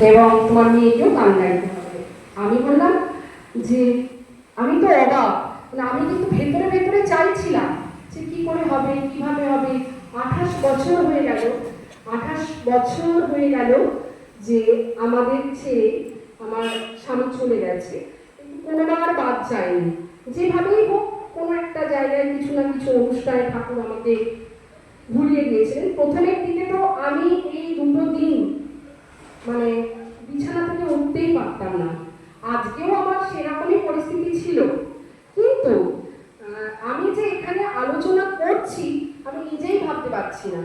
এবং তোমার মেয়েকেও গান গাইতে হবে। আমি বললাম যে, আমি তো অবাক। মানে আমি কিন্তু ভেতরে ভেতরে চাইছিলাম যে কি করে হবে, কীভাবে হবে। আঠাশ বছর হয়ে গেল, আঠাশ বছর হয়ে গেল যে আমাদের ছেলে, আমার স্বামী চলে গেছে। কিন্তু কোনোবার বাদ যায়নি। যেভাবেই হোক, কোনো একটা জায়গায় কিছু না কিছু অনুষ্ঠানে ঠাকুর আমাকে ঘুরিয়ে দিয়েছিলেন। প্রথমের দিকে তো আমি এই দুটো দিন মানে বিছানা থেকে উঠতেই পারতাম না। আজকেও আমার সেরকমই পরিস্থিতি ছিল। কিন্তু আমি যে এখানে আলোচনা করছি, আমি নিজেই ভাবতে পারছি না।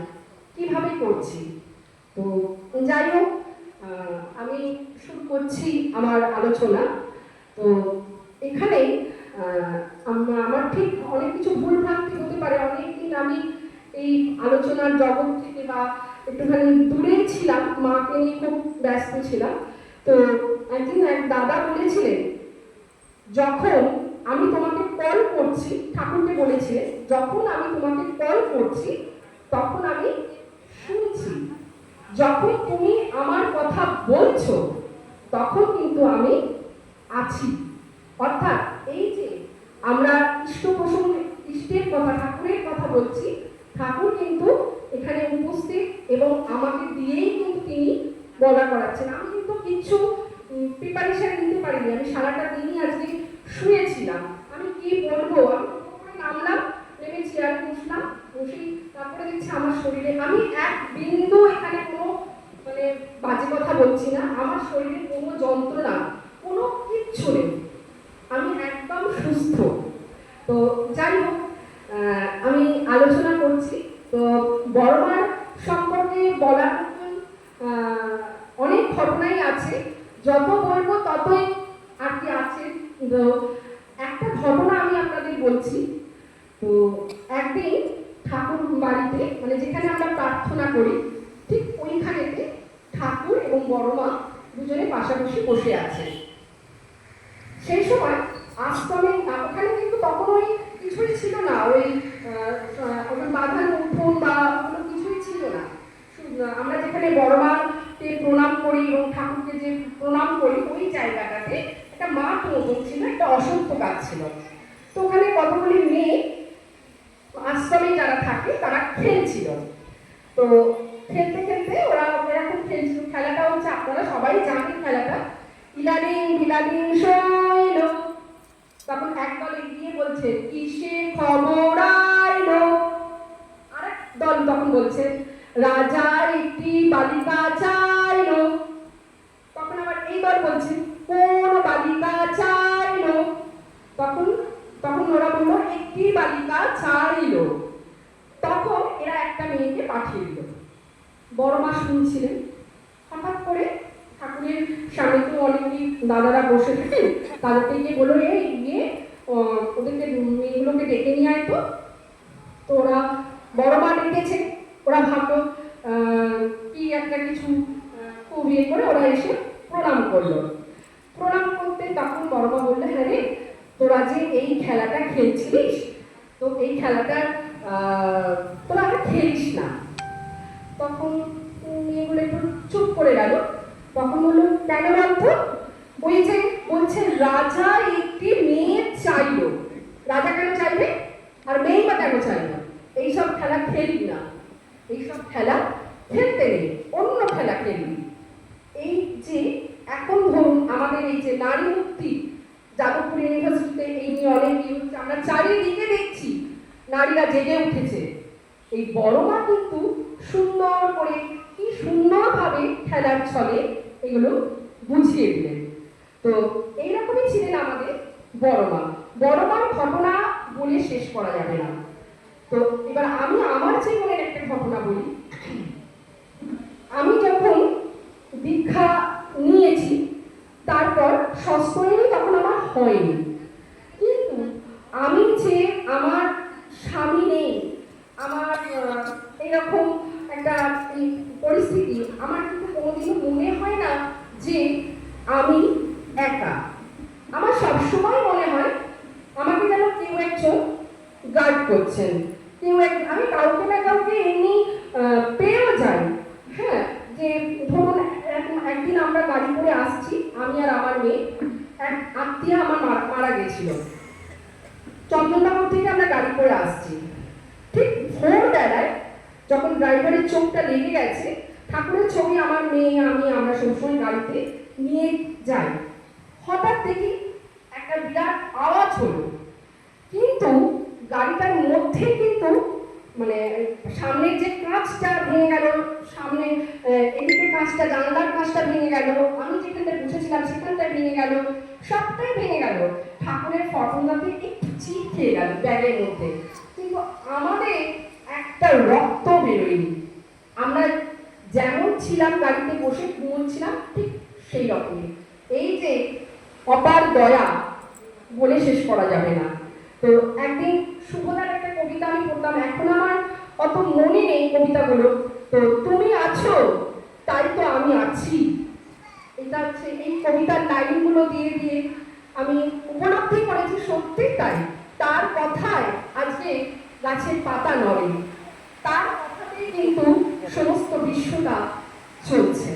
কীভাবে করছি? তো যাই হোক আমি শুরু করছি আমার আলোচনা। তো এখানে আমার ঠিক অনেক কিছু ভুল ভ্রান্তি হতে পারে। অনেকদিন আমি এই আলোচনার জগৎ থেকে বা একটুখানি দূরে ছিলাম। মাকে নিয়ে খুব ব্যস্ত ছিলাম। তো একদিন এক দাদা বলেছিলেন, যখন আমি তোমাকে কল করছি, ঠাকুরকে বলেছিলেন যখন আমি তোমাকে কল করছি, তখন আমি শুনছি। যখন তুমি আমার কথা বলছো, তখন কিন্তু আমি আছি। অর্থাৎ এই যে আমরা ইষ্ট প্রসঙ্গ ইষ্টের কথা, ঠাকুরের কথা বলছি, ঠাকুর কিন্তু এখানে উপস্থিত এবং আমাকে দিয়েই কিন্তু তিনি বলা করাচ্ছেন। আমি কিন্তু কিছু প্রিপারেশন নিতে পারিনি। আমি সারাটা দিনই আজকে শুয়েছিলাম। আমি কি বলব? আমি নামলাম নেমে চেয়ার বসলাম বসেই তারপরে দেখছি আমার শরীরে আমি এক বিন্দু এখানে কোনো মানে বাজে কথা বলছি না। আমার শরীরে কোনো যন্ত্রণা, কোনো কিচ্ছু নেই। আমি একদম সুস্থ। তো যাই হোক আমি আলোচনা করছি। তো বড়মার সম্পর্কে বলার মতন অনেক ঘটনাই আছে। যত বলব ততই আর কি আছে। একটা ঘটনা আমি আপনাদের বলছি। তো একদিন ঠাকুর বাড়িতে মানে যেখানে আমরা প্রার্থনা করি, ঠিক ওইখানেতে ঠাকুর এবং বড়মা দুজনে পাশাপাশি বসে আছে। সেই সময় আশ্রমে, ওখানে কিন্তু তখন ওই কিছুই ছিল না, ওই আহ, আহ, ওই বাঁধানো উঠোন বা কোনো কিছুই ছিল না শুধু, আহ, আমরা যেখানে বড়মাকে প্রণাম করি এবং ঠাকুরকে যে প্রণাম করি, ওই জায়গাটাতে একটা মাঠ মতন ছিল, একটা অসত্য গাছ ছিল। তো ওখানে কতগুলি মেয়ে আশ্রমে যারা থাকে, তারা খেলছিল। তো খেলতে খেলতে ওরা এরকম খেলছিল। খেলাটা হচ্ছে আপনারা সবাই জানেন খেলাটা। ইলাদিন ইলাদিন শৈল তখন একদল এগিয়ে বলছে কিসে খবর আইলো? আরেক দল তখন বলছে রাজার একটি বালিকা চাইলো। তখন আবার এই দল বলছে, কোন বালিকা চাইলো? তখন তখন ওরা বলল, একটি বালিকা চাইল। তখন এরা একটা মেয়েকে পাঠিয়ে দিল। বড় মা শুনছিলেন। হঠাৎ করে ঠাকুরের সামনে তো অনেকেই দাদারা বসে থাকেন তাদেরকে গিয়ে বলল, এই গিয়ে ওদেরকে, মেয়েগুলোকে ডেকে নিয়ে আয় তো। তো ওরা বড় মা ডেকেছে। ওরা ভাবলো কি একটা কিছু খুব ইয়ে করে ওরা এসে প্রণাম করল। প্রণাম করতে তখন বড় মা বলল হ্যাঁ রে, তোরা যে এই খেলাটা খেলছিলিস, তো এই খেলাটা তোরা আর খেলিস না। তখন মেয়েগুলো একটু চুপ করে গেল। তখন বলল, কেন বলতো ওই যে বলছে রাজা একটি মেয়ে চাইলো। রাজা কেন চাইবে? আর মেয়ে বা কেন চাইবে? এইসব খেলা খেলি না। এইসব খেলা খেলতে নেই, অন্য খেলা খেলবি এই যে এখন ধরুন আমাদের এই যে নারী মুক্তি, যাদবপুর ইউনিভার্সিটিতে এই নিয়ে অনেক ইয়ে আমরা চারিদিকে দেখছি নারীরা জেগে উঠেছে। এই বড় মা কিন্তু সুন্দর করে, কি সুন্দরভাবে খেলার ছলে এগুলো বুঝিয়ে দিলেন। তো এইরকমই ছিলেন আমাদের বড় মা বড় মার ঘটনা বলে শেষ করা যাবে না। তো এবার আমি আমার জীবনের একটা ঘটনা বলি। আমি যখন দীক্ষা নিয়েছি, তারপর সস্তনী তখন আমার হয়নি। কিন্তু আমি যে আমার স্বামী নেই, আমার এরকম একটা পরিস্থিতি, আমার কিন্তু কোনোদিনও মনে হয় না যে আমি একা। আমার সবসময় মনে হয় আমাকে যেন কেউ একজন গার্ড করছেন। এক আমি কাউকে না কাউকে এমনি পেয়েও যাই। হ্যাঁ যে ধরুন একদিন আমরা গাড়ি করে আসছি, আমি আর আমার মেয়ে, এক আত্মীয় আমার মারা- মারা গেছিল। চন্দননগর থেকে আমরা গাড়ি করে আসছি। ঠিক ভোরবেলায় যখন ড্রাইভারের চোখটা লেগে গেছে, ঠাকুরের ছবি আমার মেয়ে, আমি আমরা সবসময় গাড়িতে নিয়ে যাই হঠাৎ দেখি একটা বিরাট আওয়াজ হলো কিন্তু গাড়িটার মধ্যে কিন্তু মানে সামনের যে কাঁচটা ভেঙে গেল, সামনে এদিকে কাঁচটা, জানলার কাঁচটা ভেঙে গেল, আমি যেখানটা বসেছিলাম সেখানটা ভেঙে গেল, সবটাই ভেঙে গেল। ঠাকুরের ফটোগ্রাফি একটু চিপ খেয়ে গেল ব্যাগের মধ্যে। কিন্তু আমাদের একটা রক্ত বেরোয়নি। আমরা যেমন ছিলাম, গাড়িতে বসে ঘুমোচ্ছিলাম, ঠিক সেই রকমই। এই যে অপার দয়া, বলে শেষ করা যাবে না। তো একদিন শুভদার একটা কবিতা আমি পড়তাম, এখন আমার অত মনে নেই কবিতাগুলো। তো তুমি আছো, তাই তো আমি আছি। এটা হচ্ছে এই কবিতার লাইনগুলো দিয়ে দিয়ে আমি উপলব্ধি করেছি সত্যি তাই। তার কথায় আজকে গাছের পাতা নড়ে। তার কথাতেই কিন্তু সমস্ত বিশ্বটা চলছে।